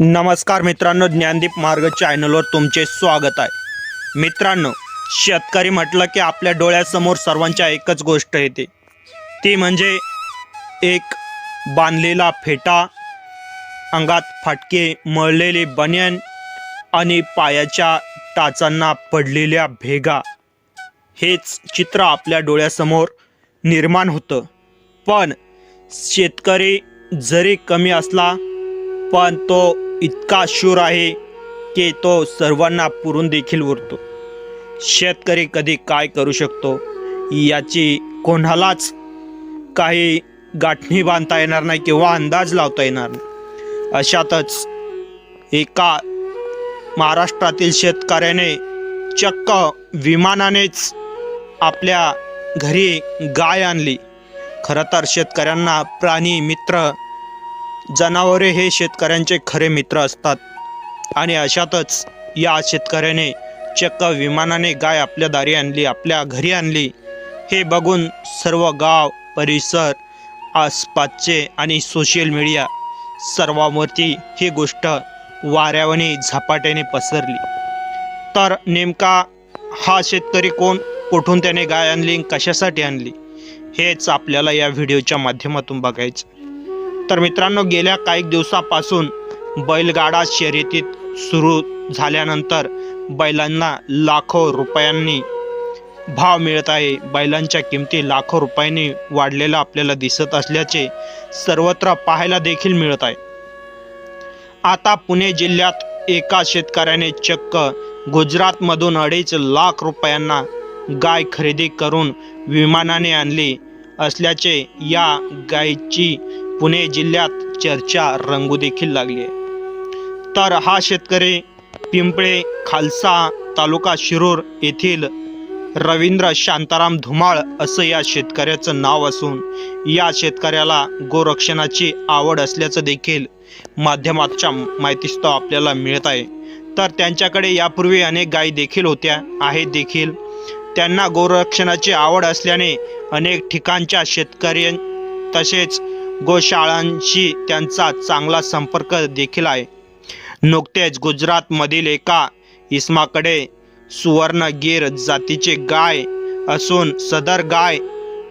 नमस्कार मित्रांनो ज्ञानदीप मार्ग चॅनलवर तुमचे स्वागत आहे. मित्रांनो शेतकरी म्हटलं की आपल्या डोळ्यासमोर सर्वांच्या एकच गोष्ट येते. ती म्हणजे एक बांधलेला फेटा अंगात फाटके मळलेले बनियन आणि पायाच्या टाचांना पडलेल्या भेगा. हेच चित्र आपल्या डोळ्यासमोर निर्माण होतं. पण शेतकरी जरी कमी असला पण तो इतका शूर आहे की तो सर्वांना पुरून देखील उरतो. शेतकरी कधी काय करू शकतो? याची कोणालाच काही गाठणी बांधता येणार नाही किंवा अंदाज लावता येणार नाही. अशातच एका महाराष्ट्रातील शेतकऱ्याने चक्क विमानानेच आपल्या घरी गाय आणली. खरं तर शेतकऱ्यांना प्राणी मित्र जनावरे हे शेतकऱ्यांचे खरे मित्र असतात. आणि अशातच या शेतकऱ्याने चक्क विमानाने गाय आपल्या दारी आणली आपल्या घरी आणली. हे बघून सर्व गाव परिसर आसपासचे आणि सोशल मीडिया सर्वांवरती ही गोष्ट वाऱ्यावाने झपाट्याने पसरली. तर नेमका हा शेतकरी कोण? कुठून त्याने गाय आणली कशासाठी आणली? हेच आपल्याला या व्हिडिओच्या माध्यमातून बघायचं तर मित्रांनो गेल्या काही दिवसापासून बैलगाडा शर्यतीत सुरू झाल्यानंतर बैलांना लाखो रुपयांनी भाव मिळत आहे. बैलांच्या किमती लाखो रुपयांनी वाढलेला आपल्याला दिसत असल्याचे सर्वत्र पाहायला देखील मिळत आहे. आता पुणे जिल्ह्यात एका शेतकऱ्याने चक्क गुजरातमधून अडीच लाख रुपयांना गाय खरेदी करून विमानाने आणली असल्याचे या गायची पुणे जिल्ह्यात चर्चा रंगू देखील लागली आहे. तर हा शेतकरी पिंपळे खालसा तालुका शिरूर येथील रवींद्र शांताराम धुमाळ असं या शेतकऱ्याचं नाव असून या शेतकऱ्याला गोरक्षणाची आवड असल्याचं देखील माध्यमाच्या माहितीस्तव आपल्याला मिळत आहे. तर त्यांच्याकडे यापूर्वी अनेक गायी देखील होत्या आहेत देखील. त्यांना गोरक्षणाची आवड असल्याने अनेक ठिकाणच्या शेतकरी तसेच गोशाळांशी त्यांचा चांगला संपर्क देखील आहे. नुकतेच गुजरातमधील एका इस्माकडे सुवर्णगीर जातीचे गाय असून सदर गाय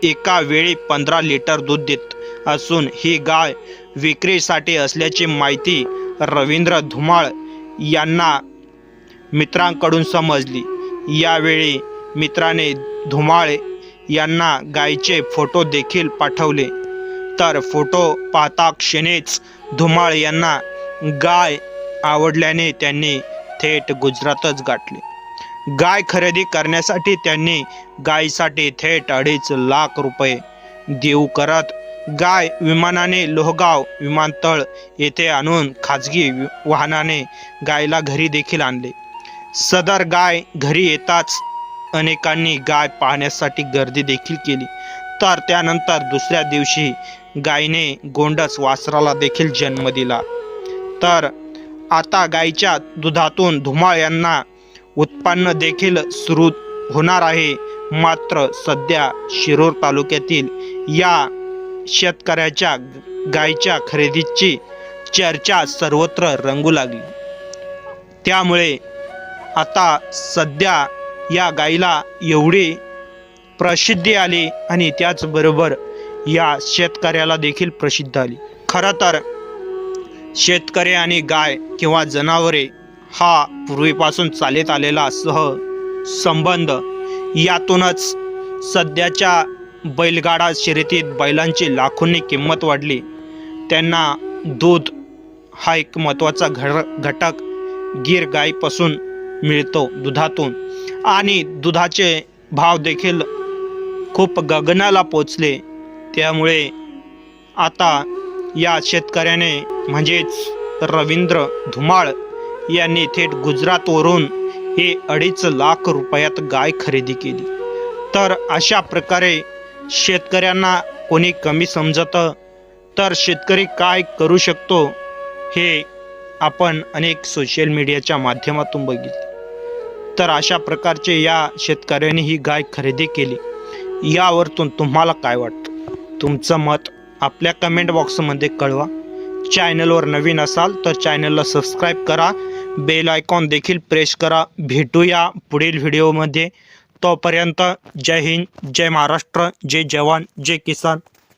एका वेळी पंधरा लिटर दूध देत असून ही गाय विक्रीसाठी असल्याची माहिती रवींद्र धुमाळ यांना मित्रांकडून समजली. यावेळी मित्राने धुमाळे यांना गायीचे फोटो देखील पाठवले. तर फोटो पाहता क्षणीच धुमाळ यांना गाय आवडल्याने त्यांनी थेट गुजरातच गाठले. गाय खरेदी करण्यासाठी त्यांनी गायीसाठी थेट अडीच लाख रुपये देऊ करत गाय विमानाने लोहगाव विमानतळ येथे आणून खाजगी वि- वाहनाने गायला घरी देखील आणले. सदर गाय घरी येताच अनेकांनी गाय पाहण्यासाठी गर्दी देखील केली. तर त्यानंतर दुसऱ्या दिवशी गायीने गोंडस वासराला देखील जन्म दिला. तर आता गायीच्या दुधातून धुमाळ यांना उत्पन्न देखील सुरू होणार आहे. मात्र सध्या शिरूर तालुक्यातील या शेतकऱ्याच्या गायीच्या खरेदीची चर्चा सर्वत्र रंगू लागली. त्यामुळे आता सध्या या गाईला एवढी प्रसिद्धी आली आणि त्याचबरोबर या शेतकऱ्याला देखील प्रसिद्ध आली. खरं तर शेतकरी आणि गाय किंवा जनावरे हा पूर्वीपासून चालत आलेला सह संबंध यातूनच सध्याच्या बैलगाडा शर्यतीत बैलांची लाखोंनी किंमत वाढली. त्यांना दूध हा एक महत्त्वाचा घ घटक गीर गायीपासून मिळतो दुधातून. आणि दुधाचे भाव देखील खूप गगनाला पोचले. त्यामुळे आता या शेतकऱ्याने म्हणजेच रवींद्र धुमाळ यांनी थेट गुजरातवरून हे अडीच लाख रुपयात गाय खरेदी केली. तर अशा प्रकारे शेतकऱ्यांना कोणी कमी समजतं तर शेतकरी काय करू शकतो हे आपण अनेक सोशल मीडियाच्या माध्यमातून बघितले. तर अशा प्रकारचे या शेतकऱ्यांनी ही गाय खरेदी केली. यावरतून तुम्हाला काय वाटतं? तुमचं मत आपल्या कमेंट बॉक्समध्ये कळवा. चॅनलवर नवीन असाल तर चॅनलला सबस्क्राईब करा. बेल आयकॉन देखील प्रेस करा. भेटूया पुढील व्हिडिओमध्ये तोपर्यंत जय हिंद जय महाराष्ट्र जय जवान जय किसान.